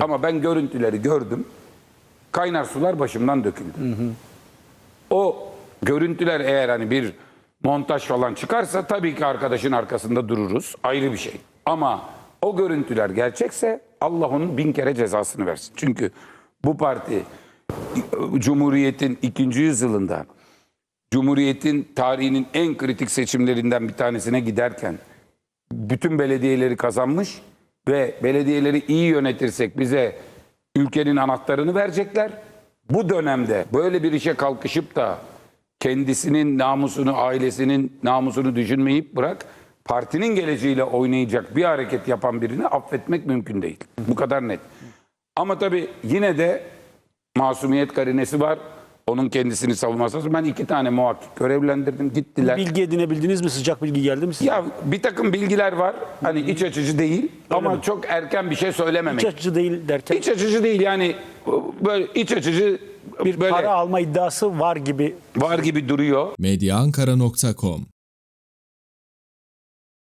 Ama ben görüntüleri gördüm. Kaynar sular başımdan döküldü. O görüntüler eğer hani bir montaj falan çıkarsa tabii ki arkadaşın arkasında dururuz. Ayrı bir şey. Ama o görüntüler gerçekse Allah onun bin kere cezasını versin. Çünkü bu parti Cumhuriyet'in ikinci yüzyılında Cumhuriyet'in tarihinin en kritik seçimlerinden bir tanesine giderken bütün belediyeleri kazanmış ve belediyeleri iyi yönetirsek bize ülkenin anahtarını verecekler. Bu dönemde böyle bir işe kalkışıp da kendisinin namusunu, ailesinin namusunu düşünmeyip bırak partinin geleceğiyle oynayacak bir hareket yapan birini affetmek mümkün değil. Bu kadar net. Ama tabii yine de masumiyet karinesi var. Onun kendisini savunması lazım. Ben iki tane muhakkik görevlendirdim. Gittiler. Bilgi edinebildiniz mi? Sıcak bilgi geldi mi size? Ya bir takım bilgiler var. Hani iç açıcı değil ama çok erken bir şey söylememek. Hiç açıcı değil derken İç açıcı değil yani böyle iç açıcı bir böyle para alma iddiası var gibi var gibi duruyor. medyaankara.com